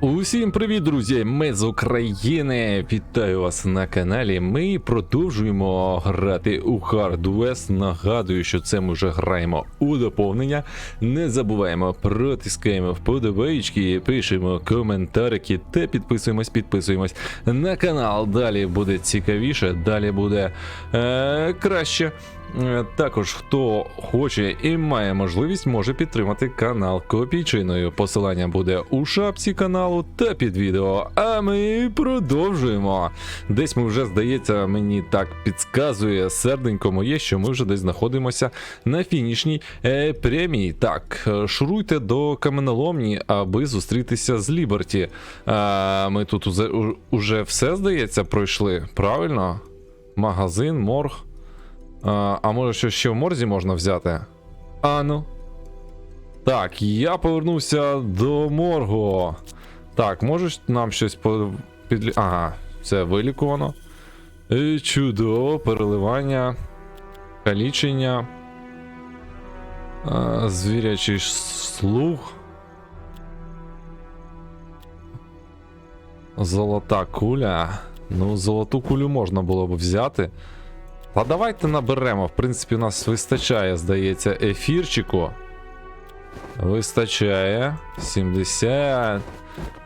Усім привіт, друзі! Ми з України. Вітаю вас на каналі. Ми продовжуємо грати у Hard West. Нагадую, що це ми вже граємо у доповнення. Не забуваємо, протискаємо вподобайки, пишемо коментарики та підписуємось, підписуємось на канал. Далі буде цікавіше, далі буде е, краще. Е, Також хто хоче і має можливість, може підтримати канал копійчиною. Посилання буде у шапці каналу та під відео. А ми продовжуємо. Десь ми вже здається, мені так підказує серденько моє, що ми вже десь знаходимося на фінішній е, прямій. Так, е, шуруйте до каменоломні, аби зустрітися з Ліберті. Е, ми тут уже, уже все здається пройшли. Правильно? Магазин, морг. А, а може що ще в морзі можна взяти? А ну. Так, я повернувся до моргу. Так, можеш нам щось по... Ага, це вилікувано. Е, чудово, переливання, калічення. Звірячий слух. Золота куля. Ну, золоту кулю можна було б взяти. А давайте наберемо. В принципі, у нас вистачає, здається, ефірчику. Вистачає. 70.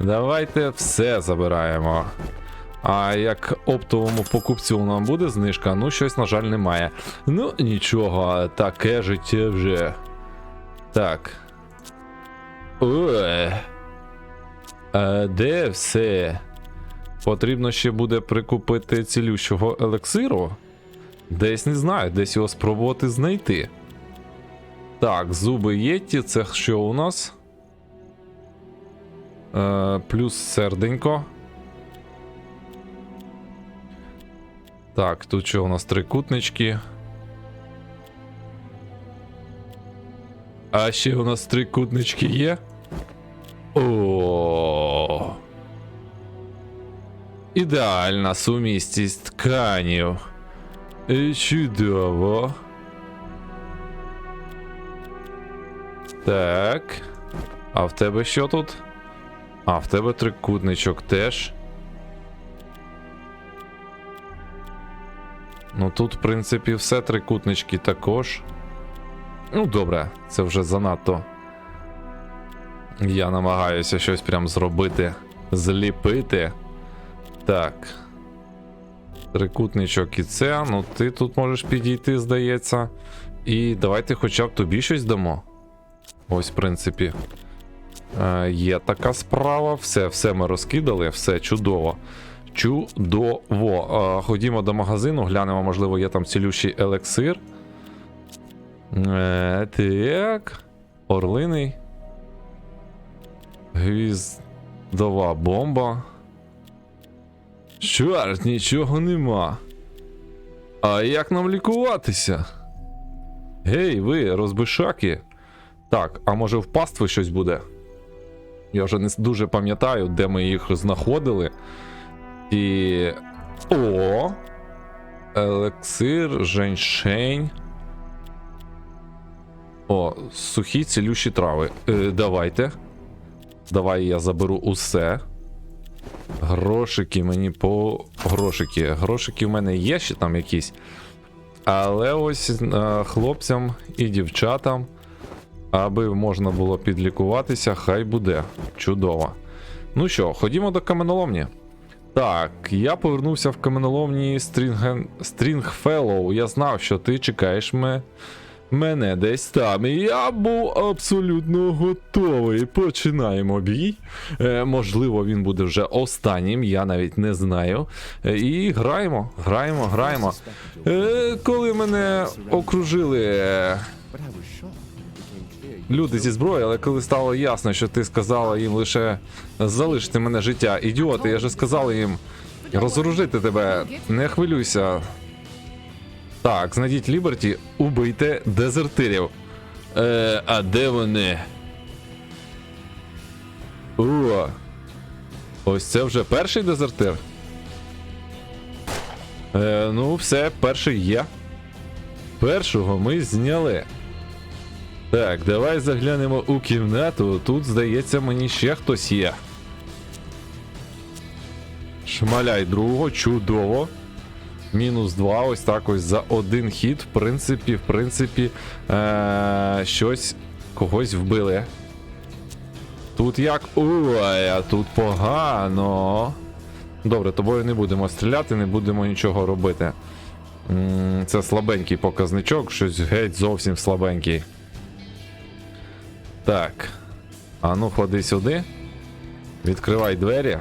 Давайте все забираємо. А як оптовому покупцю нам буде знижка, ну щось, на жаль, немає. Ну, нічого, таке життя вже. Так. А де все? Потрібно ще буде прикупити цілющого елексиру. Десь не знаю, десь його спробувати знайти. Так, зуби Єтті, це що у нас? Е, плюс серденько. Так, тут що у нас трикутнички. А ще у нас трикутнички є. О. Ідеальна сумісність тканів. Е, Чудово. Так. А в тебе що тут? А, в тебе трикутничок теж. Ну тут, в принципі, все трикутнички також. Ну, добре, це вже занадто. Я намагаюся щось прям зробити, зліпити. Так. Трикутничок і це. Ну, ти тут можеш підійти, здається. І давайте хоча б тобі щось дамо. Ось, в принципі. Е, є така справа. Все, все ми розкидали, все чудово. Чудово. Е, ходімо до магазину, глянемо, можливо, є там цілющий елексир. Е, так. Орлиний. Гвіздова бомба. Чорт, нічого нема. А як нам лікуватися? Гей, ви, розбишаки. Так, а може в пастви щось буде? Я вже не дуже пам'ятаю, де ми їх знаходили. І. О! Елексир, женьшень. О, сухі цілющі трави. Е, давайте. Давай я заберу усе. Грошики мені по грошики. Грошики в мене є ще там якісь. Але ось е, хлопцям і дівчатам, аби можна було підлікуватися, хай буде. Чудово. Ну що, ходімо до каменоломні. Так, я повернувся в каменоломні Стрінген... Стрінгфеллоу. Я знав, що ти чекаєш мене. Мене десь там. І я був абсолютно готовий. Починаємо бій. Е, можливо, він буде вже останнім, я навіть не знаю. Е, і граємо, граємо, граємо. Е, коли мене окружили е, люди зі зброєю, але коли стало ясно, що ти сказала їм лише залишити мене життя, ідіоти, я же сказав їм розоружити тебе, не хвилюйся. Так, знайдіть Ліберті, убийте дезертирів. Е, а де вони? О, ось це вже перший дезертир. Е, ну, все, перший є. Першого ми зняли. Так, давай заглянемо у кімнату. Тут, здається, мені ще хтось є. шмаляй другого, чудово. Мінус 2, ось так ось за один хід. В принципі, в принципі, е- щось когось вбили. Тут як. Ой, а тут погано. Добре, тобою не будемо стріляти, не будемо нічого робити. Це слабенький показничок, щось геть зовсім слабенький. Так. А ну, ходи сюди. Відкривай двері.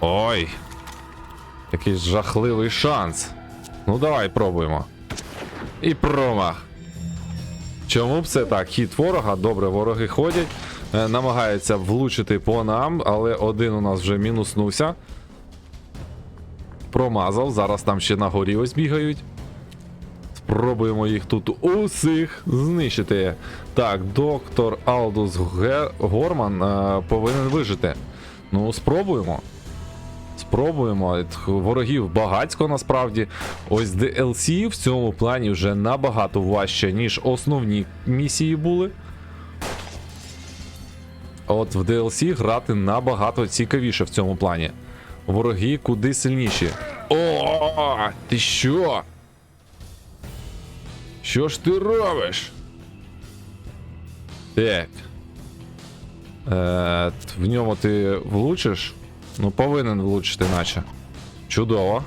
Ой. Який жахливий шанс. Ну, давай пробуємо. І промах. Чому б це так? Хід ворога, добре, вороги ходять, е, намагаються влучити по нам, але один у нас вже мінуснувся. Промазав, зараз там ще на горі ось бігають. Спробуємо їх тут усіх знищити. Так, доктор Алдус Ге- Горман е, повинен вижити. Ну, спробуємо. Спробуємо. Ворогів багацько насправді. Ось DLC в цьому плані вже набагато важче, ніж основні місії були. От в DLC грати набагато цікавіше в цьому плані. Вороги куди сильніші. О, ти що? Що ж ти робиш? Так. Е, в ньому ти влучиш? Ну, повинен влучити, наче. Чудово.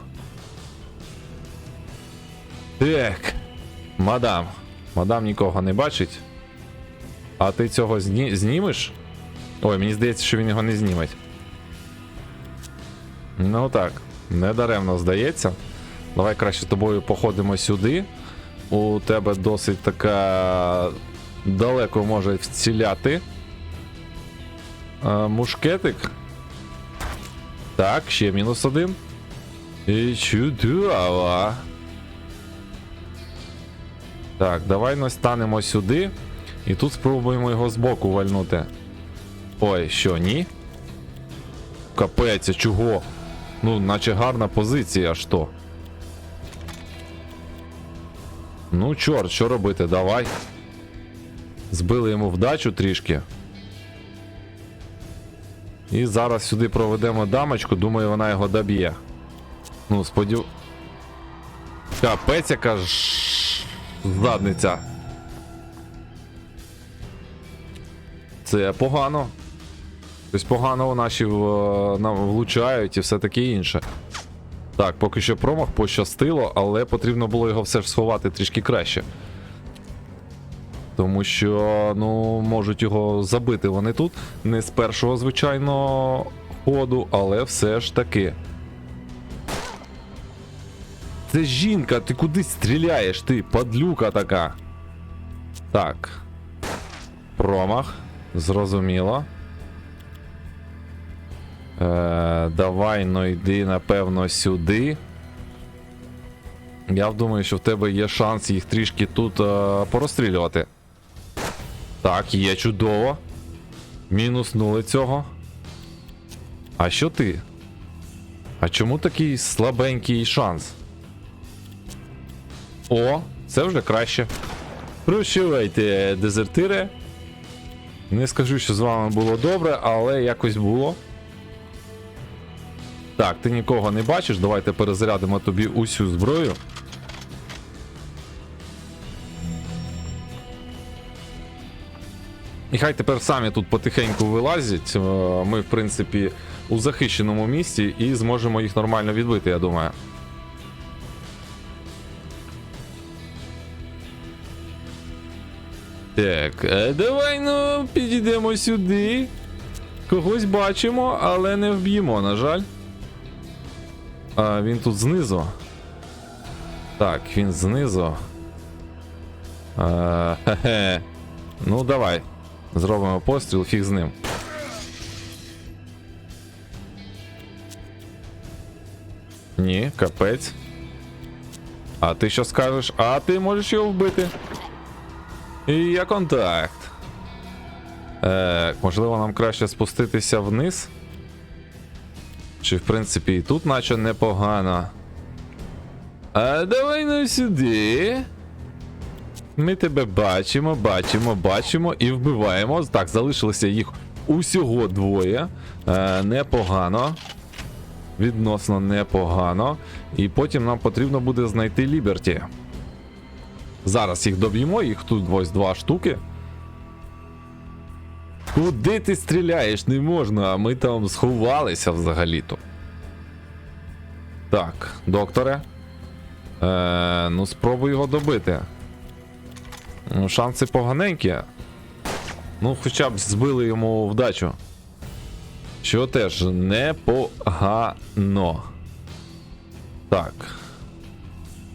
Так. Мадам. Мадам нікого не бачить. А ти цього зні... знімеш? Ой, мені здається, що він його не зніметь. Ну так, недаремно здається. Давай краще з тобою походимо сюди. У тебе досить така далеко може вціляти. Е, мушкетик. Так, ще мінус один. І чудово. Так, давай ми станемо сюди. І тут спробуємо його збоку вальнути. Ой, що, ні? Капець, а чого? Ну, наче гарна позиція, а що? Ну, чорт, що робити, давай. Збили йому вдачу трішки. І зараз сюди проведемо дамочку, думаю, вона його доб'є. Ну, сподів. Капець, яка ж задниця. Це погано. Тобсь погано наші в- нам влучають і все таке інше. Так, поки що промах пощастило, але потрібно було його все ж сховати трішки краще. Тому що, ну, можуть його забити вони тут. Не з першого, звичайно, ходу, але все ж таки. Це жінка, ти куди стріляєш, ти, падлюка така. Так. Промах. Зрозуміло. Е, давай, ну йди, напевно, сюди. Я думаю, що в тебе є шанс їх трішки тут е, порозстрілювати. Так, є чудово. Мінуснули цього. А що ти? А чому такий слабенький шанс? О, це вже краще. Прощавайте, дезертири. Не скажу, що з вами було добре, але якось було. Так, ти нікого не бачиш. Давайте перезарядимо тобі усю зброю. І хай тепер самі тут потихеньку вилазять. Е, Ми, в принципі, у захищеному місці і зможемо їх нормально відбити, я думаю. Так, е, давай ну підійдемо сюди. Когось бачимо, але не вб'ємо, на жаль. А він тут знизу. Так, він знизу. А, хе-хе. Ну, давай. Зробимо постріл, фіг з ним. Ні, капець. А ти що скажеш? А ти можеш його вбити. І є контакт. Е, можливо, нам краще спуститися вниз. Чи в принципі і тут наче непогано. А давай ну сюди. Ми тебе бачимо, бачимо, бачимо і вбиваємо. Так, залишилося їх усього двоє. Е, непогано. Відносно непогано. І потім нам потрібно буде знайти Ліберті. Зараз їх доб'ємо, їх тут ось два штуки. Куди ти стріляєш? Не можна, а ми там сховалися взагалі-то. Так, докторе. Е, ну, спробуй його добити. Ну, шанси поганенькі. Ну, хоча б збили йому вдачу. Що теж непогано. Так.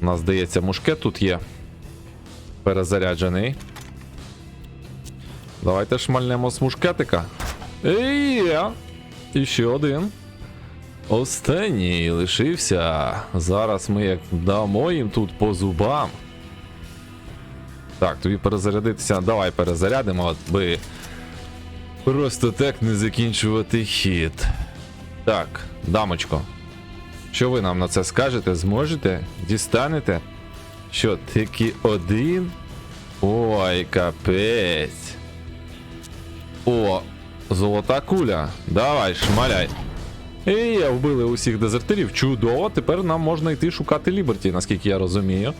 У нас, здається, мушкет тут є. Перезаряджений. Давайте шмальнемо з мушкетика. І є. І ще один. Останній лишився. Зараз ми як дамо їм тут по зубам. Так, тобі перезарядитися. Давай перезарядимо, аби просто так не закінчувати хід. Так, дамочко. Що ви нам на це скажете? Зможете? Дістанете? Що, тільки один? Ой, капець. О, золота куля. Давай, шмаляй. І вбили усіх дезертирів. Чудово, тепер нам можна йти шукати Ліберті, наскільки я розумію.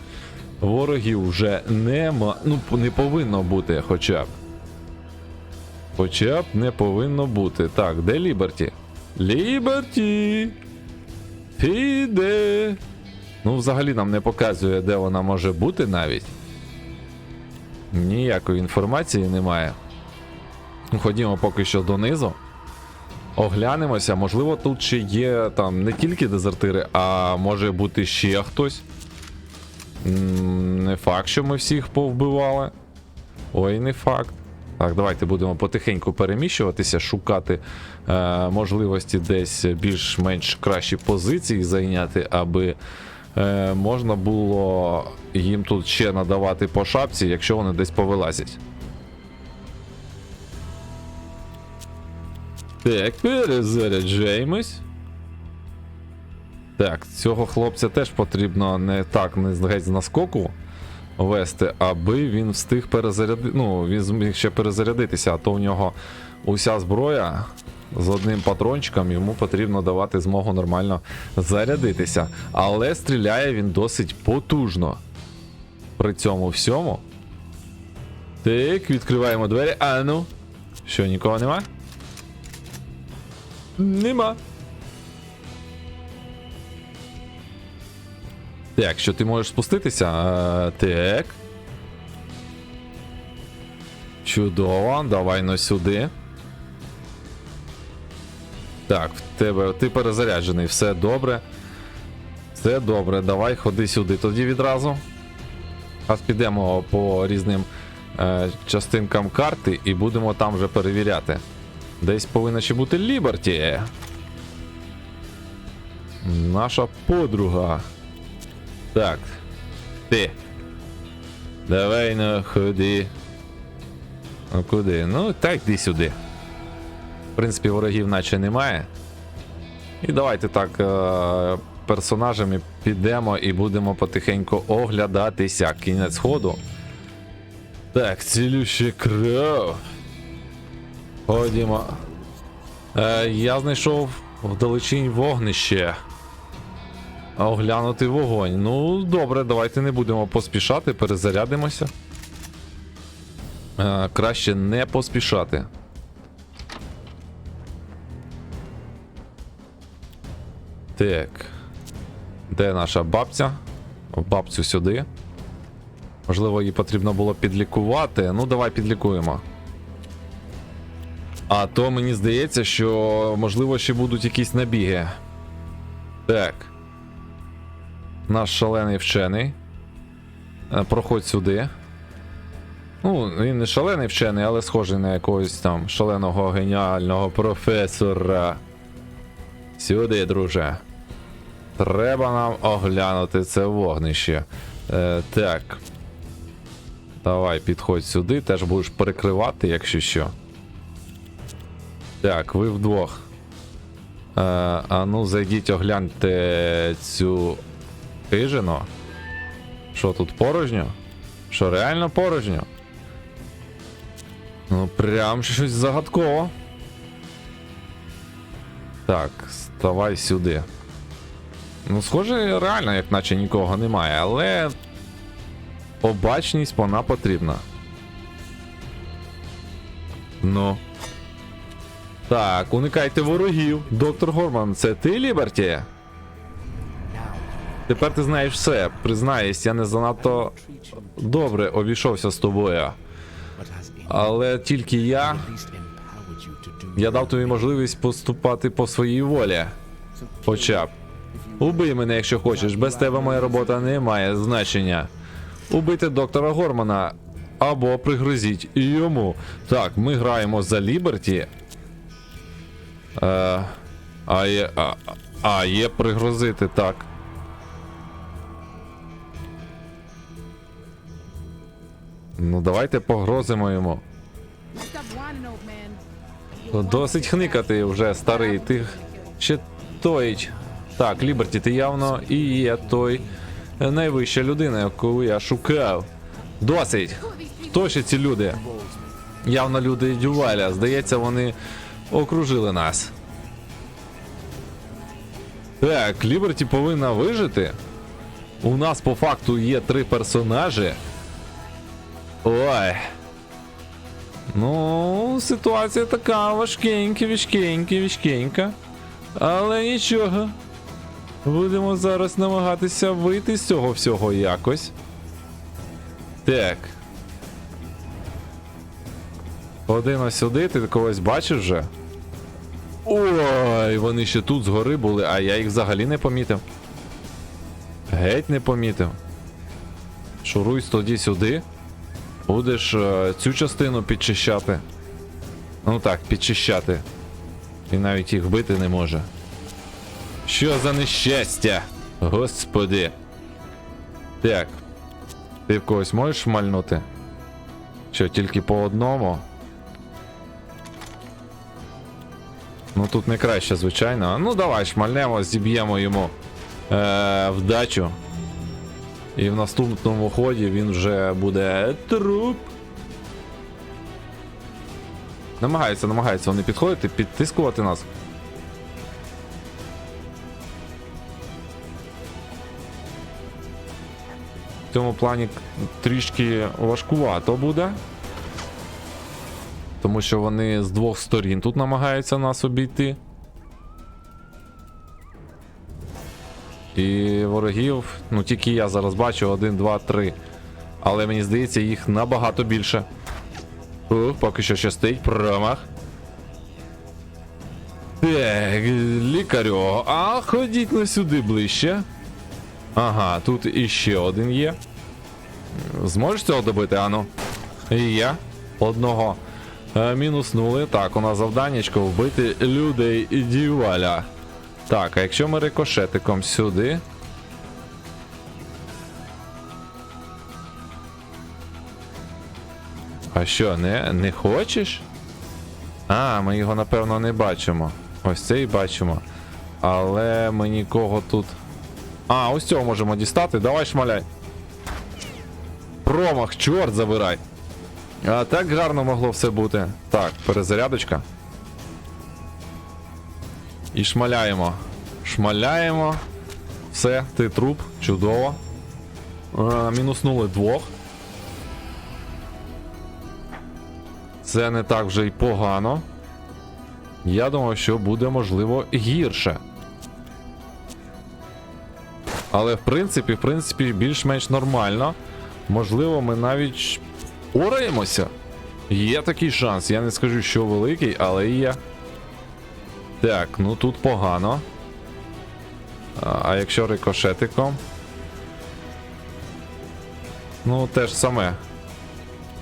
Ворогів вже нема. Ну, не повинно бути хоча б. Хоча б не повинно бути. Так, де Ліберті? Ліберті! Піде. Ну, взагалі нам не показує, де вона може бути навіть. Ніякої інформації немає. Ну, Ходімо поки що донизу. Оглянемося, можливо, тут ще є там не тільки дезертири, а може бути ще хтось. Не факт, що ми всіх повбивали. Ой, не факт. Так, давайте будемо потихеньку переміщуватися, шукати е, можливості десь більш-менш кращі позиції зайняти, аби е, можна було їм тут ще надавати по шапці, якщо вони десь повилазять. Так, перезаряджаємось. Так, цього хлопця теж потрібно не так, не геть з наскоку вести, аби він встиг перезарядити. Ну, він зміг ще перезарядитися, а то у нього уся зброя з одним патрончиком, йому потрібно давати змогу нормально зарядитися. Але стріляє він досить потужно. При цьому всьому. Так, відкриваємо двері. А ну. Що, нікого нема? Нема. Так, що ти можеш спуститися? А, так. Чудово, давай на сюди. Так, в тебе ти перезаряджений, все добре. Все добре, давай ходи сюди тоді відразу. А підемо по різним е, частинкам карти і будемо там вже перевіряти. Десь повинна ще бути Ліберті. Наша подруга. Так. Ти. Давай ну ходи. Ну куди? Ну так йди сюди. В принципі, ворогів наче немає. І давайте так е- персонажами підемо і будемо потихеньку оглядатися. Кінець ходу. Так, цілюща кров. Ходімо. Е, я знайшов вдалечінь вогнище. Оглянути вогонь. Ну, добре, давайте не будемо поспішати, перезарядимося. Е, краще не поспішати. Так. Де наша бабця? Бабцю сюди. Можливо, її потрібно було підлікувати. Ну, давай підлікуємо. А то мені здається, що можливо ще будуть якісь набіги. Так. Наш шалений вчений. Е, Проходь сюди. Ну, він не шалений вчений, але схожий на якогось там шаленого геніального професора. Сюди, друже. Треба нам оглянути це вогнище. Е, так. Давай, підходь сюди, теж будеш перекривати, якщо що. Так, ви вдвох. Е, а ну, зайдіть, огляньте цю хижину. Що тут порожньо? Що реально порожньо? Ну, прям щось загадково. Так, ставай сюди. Ну, схоже, реально, як наче нікого немає, але обачність вона потрібна. Ну. Так, уникайте ворогів. Доктор Горман, це ти, Ліберті? Тепер ти знаєш все. Признаюсь, я не занадто добре обійшовся з тобою. Але тільки я. Я дав тобі можливість поступати по своїй волі. Хоча б. Убий мене, якщо хочеш. Без тебе моя робота не має значення. Убийте доктора Гормана або пригрозіть йому. Так, ми граємо за Ліберті. Е, а. А, а, є пригрозити, так. Ну, давайте погрозимо йому. Досить хникати вже, старий. Ти ще той. Так, Ліберті, ти явно і є той найвища людина, яку я шукав. Досить. Хто ще ці люди? Явно люди Дюваля. Здається, вони окружили нас. Так, Ліберті повинна вижити. У нас по факту є три персонажі. Ой. Ну, ситуація така важкенька, вічкенька, вічкенька. Але нічого. Будемо зараз намагатися вийти з цього всього якось. Так. Один ось сюди, ти когось бачиш вже? Ой, вони ще тут згори були, а я їх взагалі не помітив. Геть не помітив. Шуруй тоді сюди. Будеш е, цю частину підчищати. Ну так, підчищати. І навіть їх бити не може. Що за нещастя? Господи. Так. Ти в когось можеш шмальнути? Що, тільки по одному? Ну тут не краще, звичайно. Ну давай шмальнемо, зіб'ємо йому е, вдачу. І в наступному ході він вже буде труп. Намагаються, намагаються вони підходити, підтискувати нас. В цьому плані трішки важкувато буде. Тому що вони з двох сторін тут намагаються нас обійти. І ворогів, ну тільки я зараз бачу один, два, три. Але мені здається, їх набагато більше. Ух, поки що щастить, промах. Так, лікарю, а ходіть на сюди ближче. Ага, тут іще один є. Зможеш цього добити, ану? Я. Одного. Е, мінуснули. Так, у нас завданнячко вбити людей і. Так, а якщо ми рикошетиком сюди. А що, не, не хочеш? А, ми його напевно не бачимо. Ось цей бачимо. Але ми нікого тут. А, ось цього можемо дістати. Давай шмаляй. Промах, чорт забирай. А так гарно могло все бути. Так, перезарядочка. І шмаляємо. Шмаляємо. Все, ти труп, чудово. А, мінуснули двох. Це не так вже й погано. Я думав, що буде можливо гірше. Але в принципі, в принципі, більш-менш нормально. Можливо, ми навіть ораємося. Є такий шанс. Я не скажу, що великий, але є. Так, ну тут погано. А, якщо рикошетиком? Ну, те ж саме.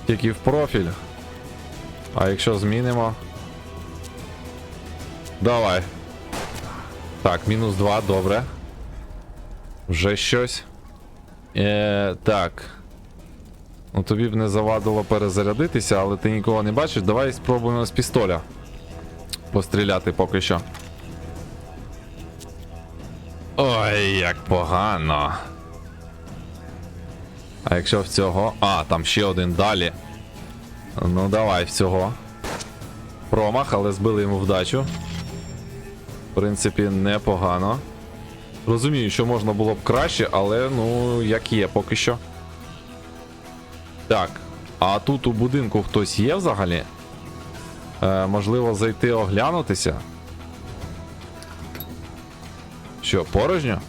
Тільки в профіль. А якщо змінимо. Давай. Так, мінус 2, добре. Вже щось. Е, Так. Ну тобі б не завадило перезарядитися, але ти нікого не бачиш. Давай спробуємо з пістоля постріляти поки що. Ой, як погано. А якщо в цього. А, там ще один далі. Ну давай всього. Промах, але збили йому вдачу. В принципі, непогано. Розумію, що можна було б краще, але ну, як є поки що. Так. А тут у будинку хтось є взагалі? Е, можливо, зайти оглянутися. Що, порожньо?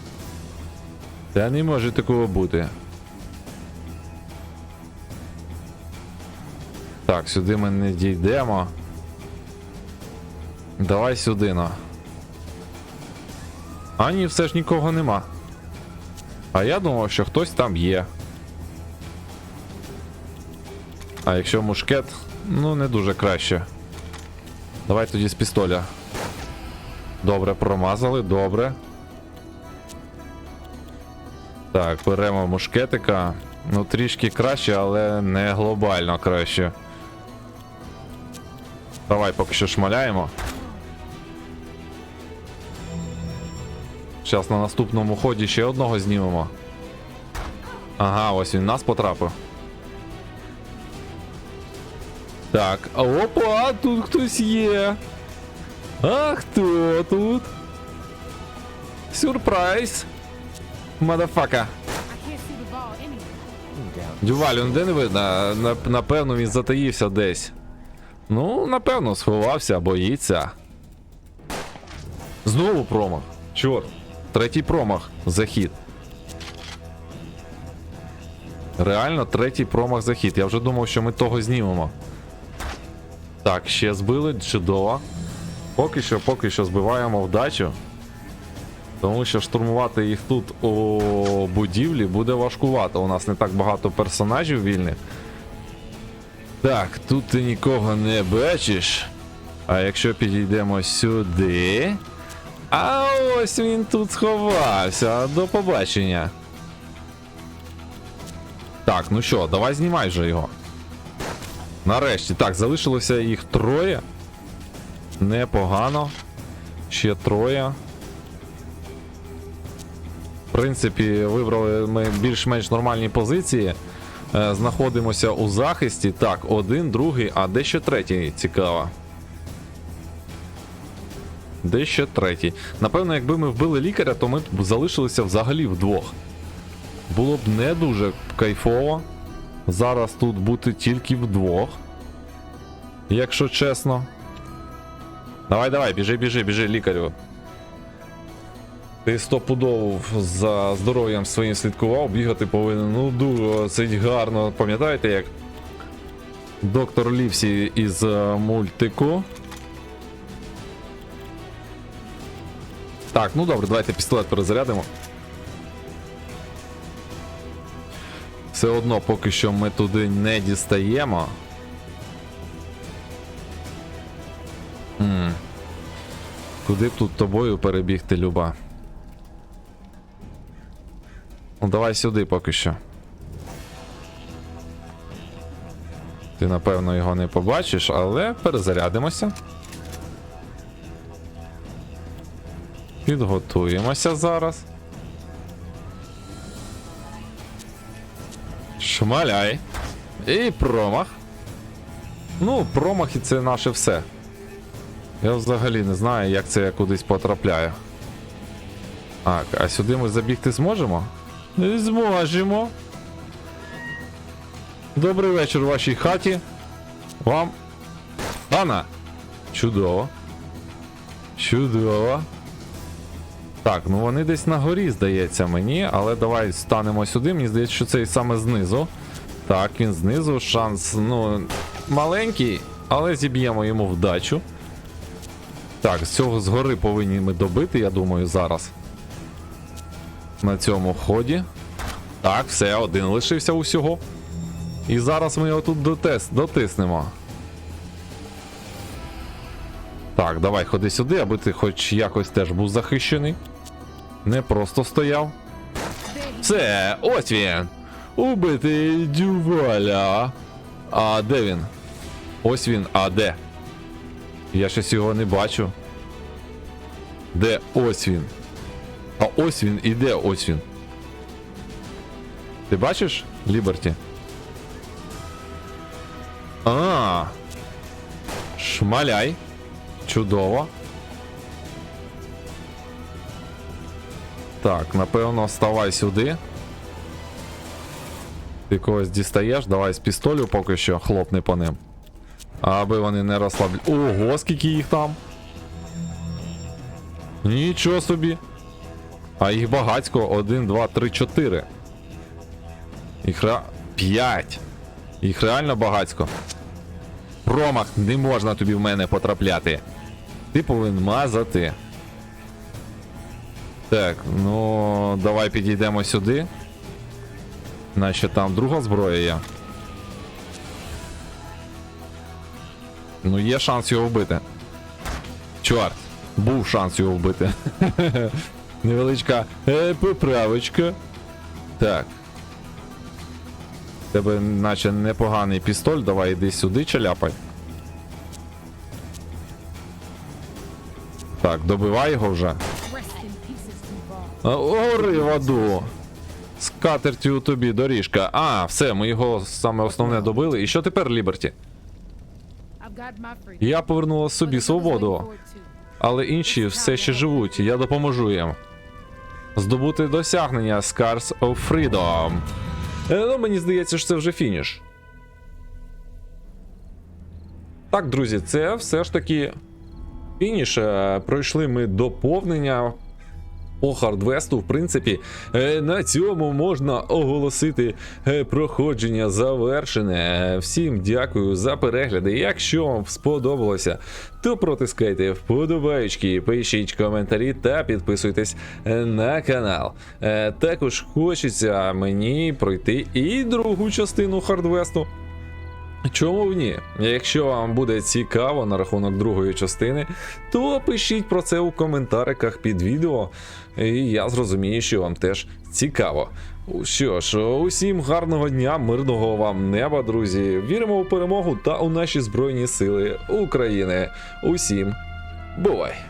Та не може такого бути. Так, сюди ми не дійдемо. Давай сюди на. А ні, все ж нікого нема. А я думав, що хтось там є. А якщо мушкет, ну не дуже краще. Давай тоді з пістоля. Добре, промазали, добре. Так, беремо мушкетика. Ну, трішки краще, але не глобально краще. Давай поки що шмаляємо. Зараз на наступному ході ще одного знімемо. Ага, ось він нас потрапив. Так, опа, тут хтось є. А хто тут? Сюрприз. Мадафака. Дюваль, ну де не видно? Напевно, він затаївся десь. Ну, напевно, сховався, боїться. Знову промах. Чорт. Третій промах. Захід. Реально, третій промах захід. Я вже думав, що ми того знімемо. Так, ще збили, чудово. Поки що, поки що збиваємо вдачу. Тому що штурмувати їх тут у будівлі буде важкувато. У нас не так багато персонажів вільних. Так, тут ти нікого не бачиш. А якщо підійдемо сюди. А ось він тут сховався. До побачення. Так, ну що, давай знімай вже його. Нарешті. Так, залишилося їх троє. Непогано. Ще троє. В принципі, вибрали ми більш-менш нормальні позиції. Е, знаходимося у захисті. Так, один, другий, а де ще третій? Цікаво. Де третій? Напевно, якби ми вбили лікаря, то ми б залишилися взагалі вдвох. Було б не дуже кайфово. Зараз тут бути тільки вдвох. Якщо чесно. Давай, давай, біжи, біжи, біжи, лікарю. Ти стопудово за здоров'ям своїм слідкував, бігати повинен. Ну, досить гарно. Пам'ятаєте, як доктор Лівсі із е, мультику. Так, ну добре, давайте пістолет перезарядимо. Все одно поки що ми туди не дістаємо. М. Куди б тут тобою перебігти, Люба? Ну давай сюди поки що. Ти напевно його не побачиш, але перезарядимося. Підготуємося зараз. Шмаляй. І промах. Ну, промахи це наше все. Я взагалі не знаю, як це я кудись потрапляю. Так, а сюди ми забігти зможемо? Не зможемо. Добрий вечір у вашій хаті. Вам. Ана. Чудово. Чудово. Так, ну вони десь на горі, здається мені, але давай станемо сюди. Мені здається, що це і саме знизу. Так, він знизу. Шанс, ну, маленький, але зіб'ємо йому вдачу. Так, з цього згори повинні ми добити, я думаю, зараз. На цьому ході. Так, все, один лишився усього. І зараз ми його тут дотес, дотиснемо. Так, давай ходи сюди, аби ти хоч якось теж був захищений. Не просто стояв. Це, ось він. Убитий дюваля. А де він? Ось він, а де? Я щось його не бачу. Де ось він? А ось він і де ось він? Ти бачиш, Ліберті? А. Шмаляй. Чудово. Так, напевно, вставай сюди. Ти когось дістаєш, давай з пістолю поки що хлопни по ним. Аби вони не розслаблі. Ого, скільки їх там. Нічого собі. А їх багацько. Один, два, три, чотири. Їх ре... П'ять. Їх реально багацько. Промах, не можна тобі в мене потрапляти. Ти повинен мазати. Так, ну давай підійдемо сюди. Наче там друга зброя є. Ну, є шанс його вбити. Чорт, був шанс його вбити. Невеличка е, поправочка. Так. Тебе наче непоганий пістоль, давай іди сюди чаляпай. Так, добивай його вже. Гори в аду. З катертю тобі доріжка. А, все, ми його саме основне добили. І що тепер, Ліберті? Я повернула собі свободу, але інші все ще живуть. Я допоможу їм. Здобути досягнення Scars of Freedom. Е, ну, мені здається, що це вже фініш. Так, друзі, це все ж таки фініш. Е, Пройшли ми доповнення по хардвесту, в принципі, е, на цьому можна оголосити е, проходження завершене. Е, Всім дякую за перегляди. Якщо вам сподобалося, то протискайте вподобайки, пишіть коментарі та підписуйтесь на канал. Також хочеться мені пройти і другу частину хардвесту. Чому б ні? Якщо вам буде цікаво на рахунок другої частини, то пишіть про це у коментариках під відео, і я зрозумію, що вам теж цікаво. Що ж, усім гарного дня, мирного вам неба, друзі. Віримо у перемогу та у наші Збройні Сили України. Усім бувай!